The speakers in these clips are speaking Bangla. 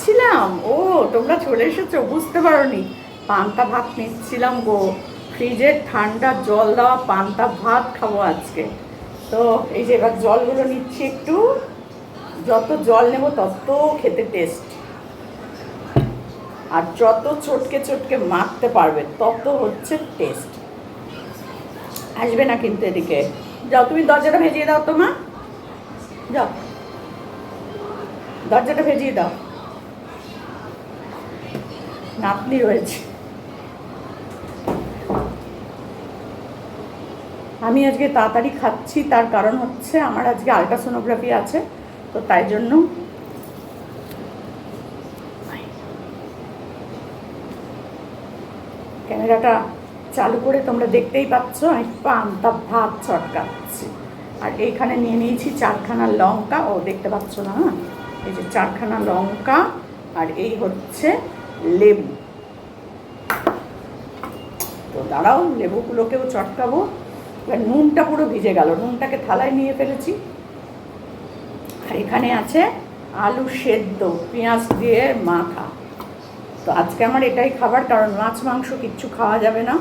করছিলাম ও, তোমরা চলে এসেছ, বুঝতে পারোনি। পান্তা ভাত নিচ্ছিলাম গো। ফ্রিজের ঠান্ডা জল দেওয়া পান্তা ভাত খাব আজকে। তো, এই যে এবার জলগুলো নিচ্ছি একটু। যত জল নেব তত খেতে টেস্ট আর যত চটকে চটকে মাখতে পারবে, তত হচ্ছে টেস্ট আসবে না কিন্তু এদিকে। যাও, তুমি দরজাটা ভেজিয়ে দাও তো, মা। যাও। দরজাটা ভেজিয়ে দাও। নাতনি রয়েছে আমি আজকে তাড়াতাড়ি খাচ্ছি, তার কারণ হচ্ছে আমার আজকে আলট্রাসোনোগ্রাফি আছে, তো তাই জন্য ক্যামেরাটা চালু করে তোমরা দেখতেই পাচ্ছ, আমি পান্তা ভাত চটকাচ্ছি আর এইখানে নিয়ে নিয়েছি চারখানা লঙ্কা, ও দেখতে পাচ্ছ না হ্যাঁ? এই যে চারখানা লঙ্কা, আর এই হচ্ছে লেবু। তো দাঁড়াও, লেবুগুলোকেও চটকাবো। এবার নুনটা পুরো ভিজে গেল। নুনটাকে থালায় নিয়ে ফেলেছি। আর এখানে আছে আলু সেদ্ধ, পেঁয়াজ দিয়ে মাখা। তো আজকে আমার এটাই খাবার, কারণ মাছ, মাংস কিচ্ছু খাওয়া যাবে না।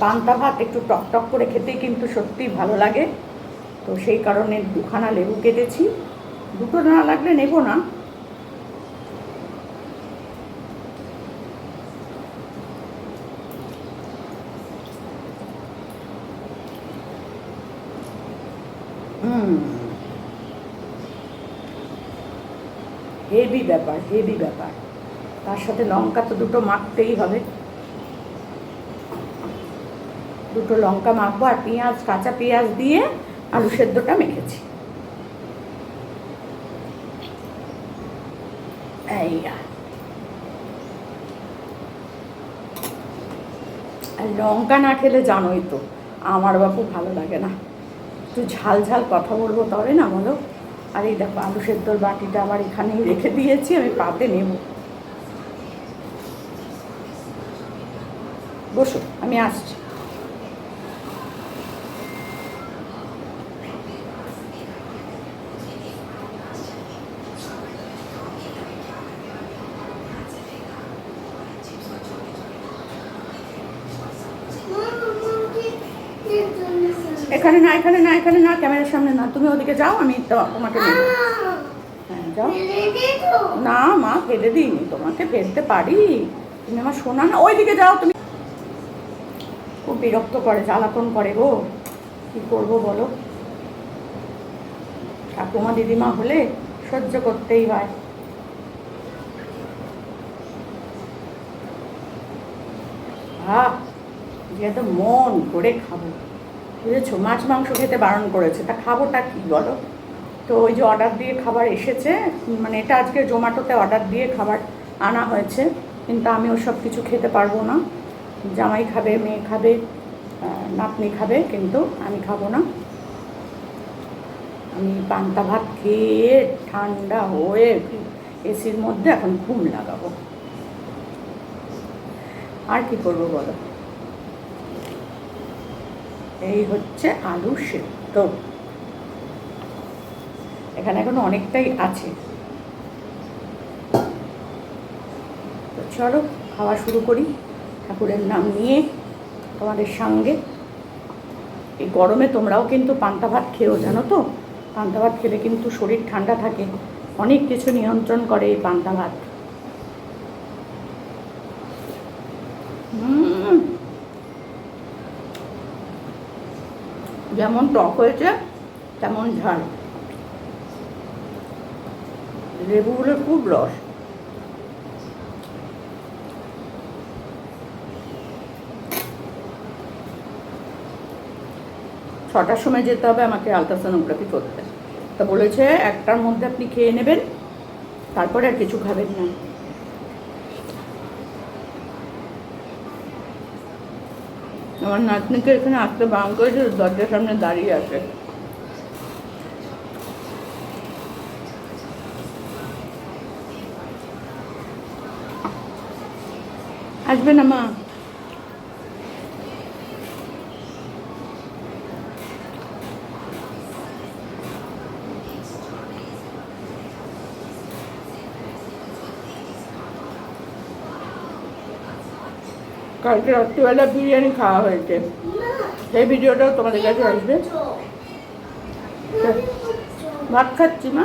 পান্তা ভাত একটু টক টক করে খেতেই কিন্তু সত্যিই ভালো লাগে। তো সেই কারণে দুখানা লেবু কেটেছি। দুটো না লাগলে নেব না। হেভি ব্যাপার হেভি ব্যাপার। তার সাথে লঙ্কা তো দুটো মাখতেই হবে। দুটো লঙ্কা মাখবো আর পেঁয়াজ, কাঁচা পেঁয়াজ দিয়ে আলু সেদ্ধটা মেখেছি। এই আর। লঙ্কা না খেলে জানোই তো, আমার বাপু ভালো লাগে না। একটু ঝাল ঝাল কথা বলব তবে না বলো? আর এই দেখো আলু সেদ্ধর বাটিটা আবার এখানেই রেখে দিয়েছি, আমি পাতে নেব। বসো, আমি আসছি। এখানে না এখানে না এখানে না ক্যামেরার সামনে না। তুমি ওদিকে যাও আমি তোমাকে হ্যাঁ যাও। না মা ফেলে দিইনি। তোমাকে ফেলতে পারি। তুমি আমার শোনা না ওইদিকে যাও তুমি। খুব বিরক্ত করে জ্বালাতন করে গো। কি করব বলো? ঠাকুমা দিদিমা হলে সহ্য করতেই হয়। আহ যেহেতু মন করে খাব। বুঝেছ মাছ, মাংস খেতে বারণ করেছে। তা খাবোটা কি বলো? তো ওই যে অর্ডার দিয়ে খাবার এসেছে মানে এটা আজকে জোম্যাটোতে অর্ডার দিয়ে খাবার আনা হয়েছে, কিন্তু আমি ওসব কিছু খেতে পারব না। জামাই খাবে, মেয়ে খাবে নাতনি খাবে, কিন্তু আমি খাব না। আমি পান্তা ভাত খেয়ে ঠান্ডা হয়ে এসির মধ্যে এখন ঘুম লাগাবো। আর কি করব বলো? এই হচ্ছে আলু সেদ্ধ। এখানে এখন অনেকটাই আছে। তো চলো, খাওয়া শুরু করি। ঠাকুরের নাম নিয়ে তোমাদের সঙ্গে। এই গরমে তোমরাও কিন্তু পান্তা ভাত খেয়েও, জানো তো? পান্তা ভাত খেলে কিন্তু শরীর ঠান্ডা থাকে। অনেক কিছু নিয়ন্ত্রণ করে এই পান্তা ভাত। হুম? যেমন টক হয়েছে, তেমন ঝাল। লেবুগুলোর খুব রস। ছটার সময় যেতে হবে, আমাকে আলট্রাসোনোগ্রাফি করতে। তা বলেছে, একটার মধ্যে আপনি খেয়ে নেবেন, তারপরে আর কিছু খাবেন না। আমার নাতনিকে এখানে আসতে বান করেছে দরজার সামনে দাঁড়িয়ে আছে। আসবে না মা? কালকে রাত্রিবেলা বিরিয়ানি খাওয়া হয়েছে। সেই ভিডিওটাও তোমাদের কাছে আসবে। ভাত খাচ্ছি মা?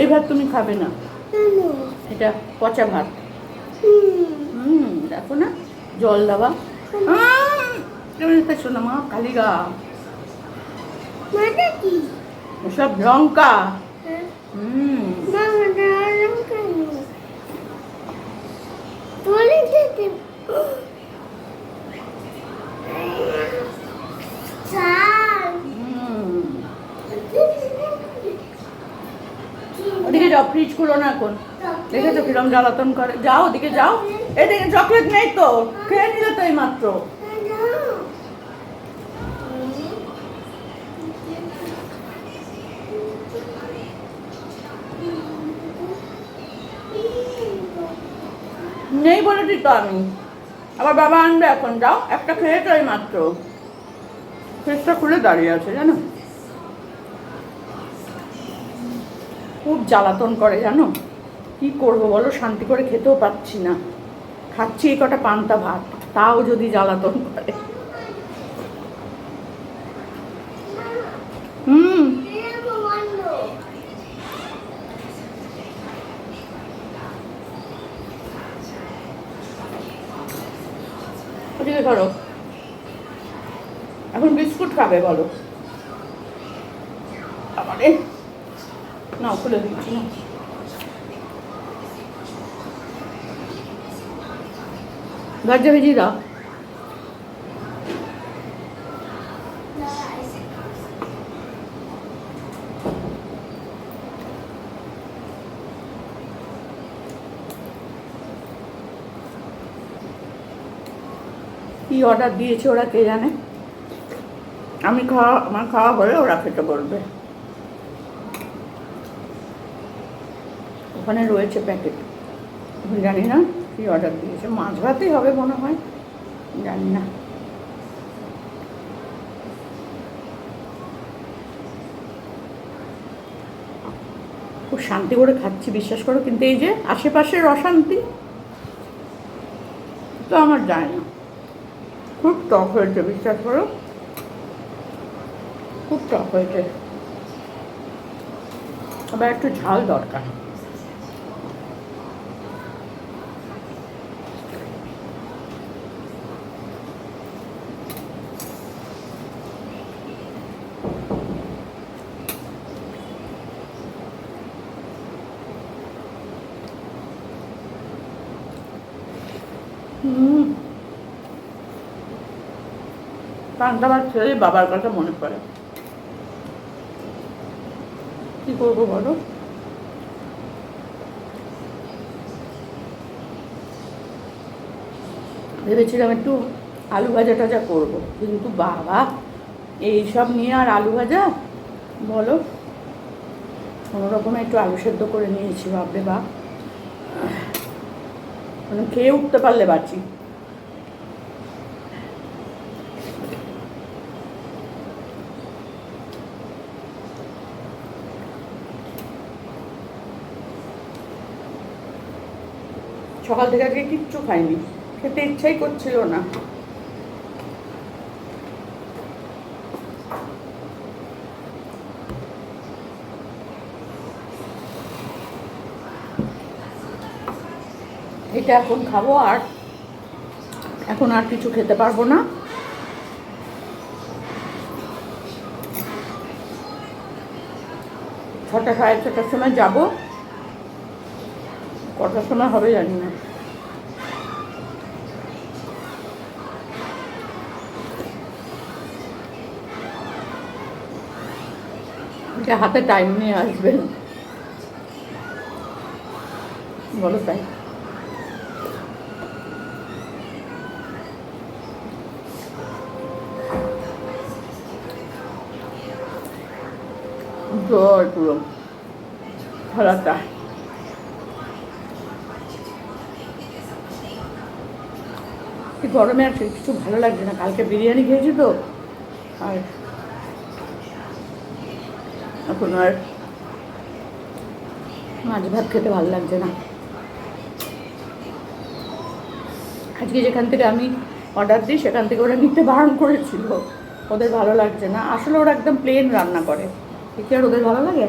এই ভাত তুমি খাবে না। এটা পচা ভাত। হুম দেখো না জল দেওয়া। শোনো মা কালিগা? মানে সব লঙ্কা। হ্যাঁ? হুম। তুলে দিতে। ওদিকে যাও ফ্রিজ খুলো না এখন। দেখেছ কিরম জ্বালাতন করে। যাও ওদিকে যাও। এদিকে চকলেট নেই তো। খেয়ে নিলে তো এই মাত্র। নেই বলেছি তো আমি। আবার বাবা আনবে এখন, যাও, একটা খেয়ে তো মাত্র। ফ্রিজটা খুলে দাঁড়িয়ে আছে, জানো? খুব জ্বালাতন করে, জানো? কি করব বলো, শান্তি করে খেতেও পাচ্ছি না। খাচ্ছি এই কটা পান্তা ভাত, তাও যদি জ্বালাতন করে। করো এখন বিস্কুট খাবে বলো। আমারে না খুলে দিচ্ছি না ভাজা ভেজি দাও। অর্ডার দিয়েছে ওরা কে জানে? আমি খাওয়া, আমার খাওয়া হলে ওরা খেতে বলবে। ওখানে রয়েছে প্যাকেট জানি না কি অর্ডার দিয়েছে। মাছ ভাতেই হবে মনে হয়। জানি না। খুব শান্তি করে খাচ্ছি, বিশ্বাস করো। কিন্তু এই যে আশেপাশের অশান্তি, তো আমার যায় না। খুব টক হয়েছে বিশ্বাস করো। খুব টক হয়েছে। আবার একটু ঝাল দরকার হুম পান্তা ভাত খেলে বাবার কথা মনে পড়ে। কি করব বলো? ভেবেছিলাম একটু আলু ভাজা টাজা করব, কিন্তু বাবা, এইসব নিয়ে আর আলু ভাজা? বলো। কোনো রকমে একটু আলু সেদ্ধ করে নিয়েছি বাপরে বা। মানে খেয়ে উঠতে পারলে বাঁচি। সকাল থেকে আজকে কিচ্ছু খাইনি। খেতে ইচ্ছাই করছিল না। এটা এখন খাব আর এখন আর কিছু খেতে পারব না। ছটা সাড়ে ছটার সময় যাব। কটার সময় হবে জানি না। হাতে টাইম নিয়ে আসবেন বলো তাই। জয় পুরো খেলাটা এই গরমে আর কিছু ভালো লাগছে না। কালকে বিরিয়ানি খেয়েছি তো। আর এখন আর মাছ ভাত খেতে ভালো লাগছে না। আজকে যেখান থেকে আমি অর্ডার দিই, সেখান থেকে ওরা নিতে বারণ করেছিল। ওদের ভালো লাগছে না। আসলে ওরা একদম প্লেন রান্না করে। কি আর ওদের ভালো লাগে?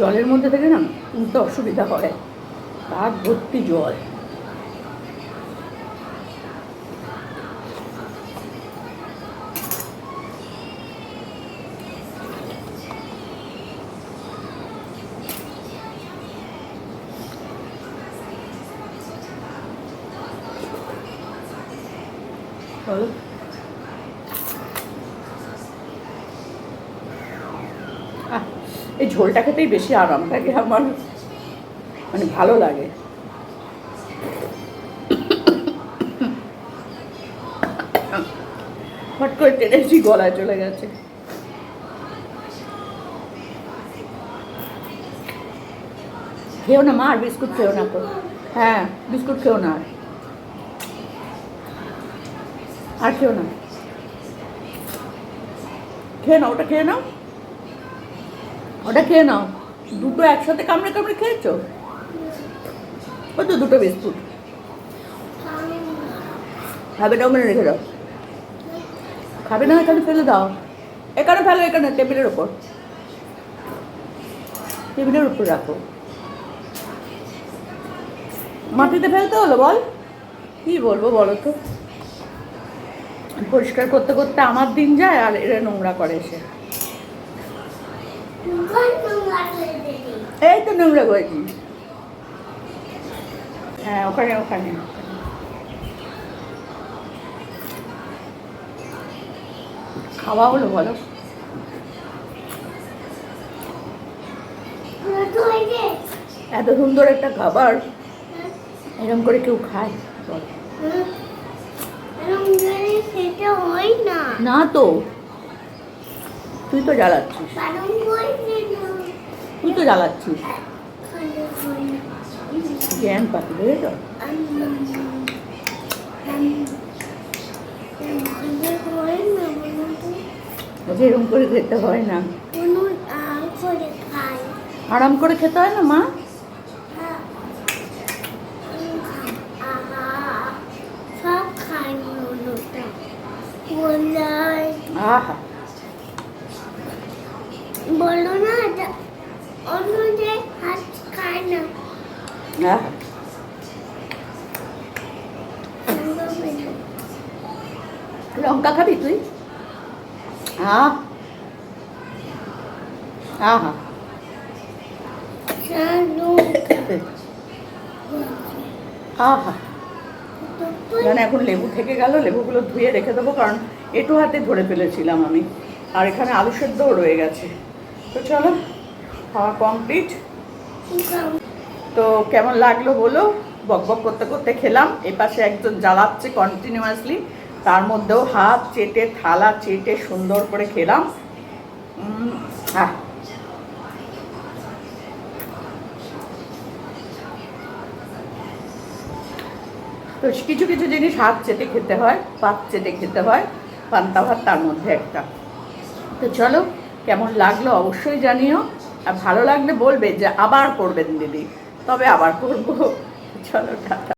জলের মধ্যে থেকে না উঠতে অসুবিধা হয়। তার ভর্তি জল। বলো আহ, এই ঝোলটা খেতেই বেশি আরাম লাগে আমার। মানে ভালো লাগে। হট করে টেনেছি গলায় চলে গেছে। খেও না মা আর বিস্কুট খেও না তো। হ্যাঁ বিস্কুট খেও না আর। আর খেও না। খেয়ে নাও, ওটা খেয়ে নাও। ওটা খেয়ে নাও। দুটো একসাথে কামড়ে কামড়ে খেয়েছো? ওই তো দুটো বিস্কুট। খাবে না ওখানে রেখে দাও। খাবে না, এখানে ফেলে দাও। এখানে ফেলো, এখানে, টেবিলের ওপর টেবিলের উপর রাখো। মাটিতে ফেলতে হলো, বল। কি বলব বলো তো? পরিষ্কার করতে করতে আমার দিন যায় আর এরা নোংরা করে এসে। এই তো নোংরা করেছি হ্যাঁ ওখানে ওখানে। খাওয়া হলো বলো। এত সুন্দর একটা খাবার। এরকম করে কেউ খায় না তো। তুই তো জ্বালাচ্ছিস। তুই তো জ্বালাচ্ছিস। জ্ঞান পাতি বুঝেছ? এরকম করে খেতে হয় না। আরাম করে খেতে হয় না মা? আহা। বলো না হাত খায় না। আহা লঙ্কা খাবি তুই? আহ আহা আহা মানে এখন লেবু থেকে গেল লেবুগুলো ধুয়ে রেখে দেবো কারণ এটু হাতে ধরে ফেলেছিলাম আমি। আর এখানে আলু সেদ্ধও রয়ে গেছে। তো চলো, খাওয়া কমপ্লিট তো কেমন লাগল বলো? বক বক করতে করতে খেলাম। এ পাশে একজন জ্বালাচ্ছে কন্টিনিউয়াসলি তার মধ্যেও হাত চেটে, থালা চেটে সুন্দর করে খেলাম। আহ। তো কিছু কিছু জিনিস হাত চেটে খেতে হয়, পাত চেটে খেতে হয়, পান্তা ভাত তার মধ্যে একটা। তো চলো কেমন লাগল অবশ্যই জানিও। আর ভালো লাগলে বলবে যে আবার করবেন দিদি। তবে আবার করব। চলো টাটা।